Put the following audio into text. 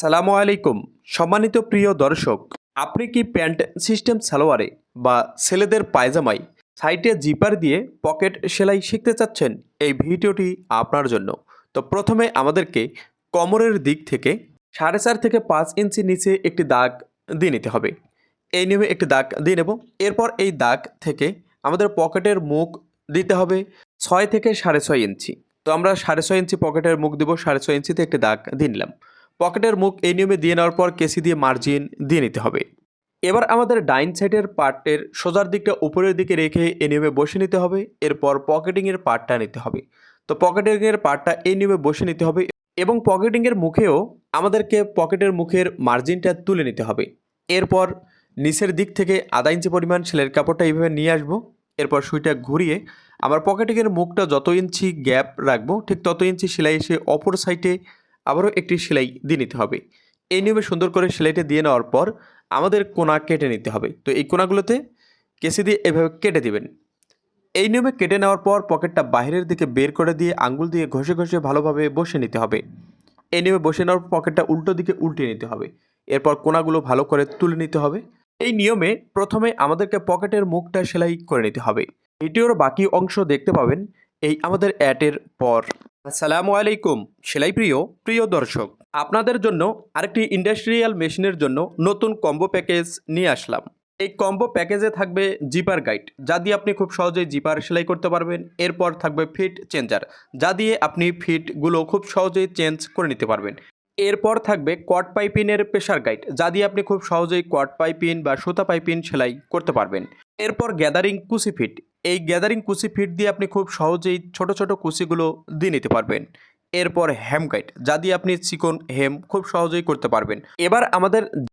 সালামু আলাইকুম। সম্মানিত প্রিয় দর্শক, আপনি কি প্যান্ট সিস্টেম সালোয়ারে বা ছেলেদের পায়জামায় সাইটে জিপার দিয়ে পকেট সেলাই শিখতে চাচ্ছেন? এই ভিডিওটি আপনার জন্য। তো প্রথমে আমাদেরকে কোমরের দিক থেকে সাড়ে চার থেকে পাঁচ ইঞ্চি নিচে একটি দাগ দিয়ে নিতে হবে। এই নিয়মে একটি দাগ দিয়ে নেব। এরপর এই দাগ থেকে আমাদের পকেটের মুখ দিতে হবে ছয় থেকে সাড়ে ছয় ইঞ্চি। তো আমরা সাড়ে ছয় ইঞ্চি পকেটের মুখ দেবো, সাড়ে ছয় ইঞ্চিতে একটি দাগ দিয়ে নিলাম। পকেটের মুখ এই নিয়মে দিয়ে নেওয়ার পর কেসি দিয়ে মার্জিন দিয়ে নিতে হবে। এবার আমাদের ডাইন সাইডের পার্টের সোজার দিকটা উপরের দিকে রেখে এই নিয়মে বসে নিতে হবে, এরপর পকেটিংয়ের পার্টটা নিতে হবে। তো পকেটিংয়ের পার্টটা এই নিয়মে বসে নিতে হবে এবং পকেটিংয়ের মুখেও আমাদেরকে পকেটের মুখের মার্জিনটা তুলে নিতে হবে। এরপর নিচের দিক থেকে আধা ইঞ্চি পরিমাণ সেলের কাপড়টা এইভাবে নিয়ে আসব, এরপর সুইটা ঘুরিয়ে আমার পকেটিংয়ের মুখটা যত ইঞ্চি গ্যাপ রাখব, ঠিক তত ইঞ্চি সেলাই এসে অপর সাইডে আবারও একটি সেলাই দিয়ে নিতে হবে। এই নিয়মে সুন্দর করে সেলাইটা দিয়ে নেওয়ার পর আমাদের কোনা কেটে নিতে হবে। তো এই কোনাগুলোতে কেসি দিয়ে এভাবে কেটে দিবেন। এই নিয়মে কেটে নেওয়ার পর পকেটটা বাইরের দিকে বের করে দিয়ে আঙ্গুল দিয়ে ঘষে ঘষে ভালোভাবে বসে নিতে হবে। এই নিয়মে বসে নেওয়ার পকেটটা উল্টো দিকে উল্টে নিতে হবে। এরপর কোনাগুলো ভালো করে তুলে নিতে হবে। এই নিয়মে প্রথমে আমাদেরকে পকেটের মুখটা সেলাই করে নিতে হবে। ভিডিওর বাকি অংশ দেখতে পাবেন। এই আমাদের অ্যাটের পর। আসসালামু আলাইকুম, সেলাই প্রিয় প্রিয় দর্শক। আপনাদের জন্য আরেকটি ইন্ডাস্ট্রিয়াল মেশিনের জন্য নতুন কম্বো প্যাকেজ নিয়ে আসলাম। এই কম্বো প্যাকেজে থাকবে জিপার গাইড, যা দিয়ে আপনি খুব সহজেই জিপার সেলাই করতে পারবেন। এরপর থাকবে ফিট চেঞ্জার, যা দিয়ে আপনি ফিটগুলো খুব সহজেই চেঞ্জ করে নিতে পারবেন। এরপর থাকবে কট পাইপিনের প্রেশার গাইড, যা দিয়ে আপনি খুব সহজেই কট পাইপিন বা সুতা পাইপিন সেলাই করতে পারবেন। এরপর গ্যাদারিং কুসি ফিট এই গ্যাদারিং কুসি ফিট দিয়ে আপনি খুব সহজেই ছোট ছোট কুসিগুলো দিয়ে নিতে পারবেন। এরপর হ্যাম গাইড যা দিয়ে আপনি চিকন হেম খুব সহজেই করতে পারবেন। এবার আমাদের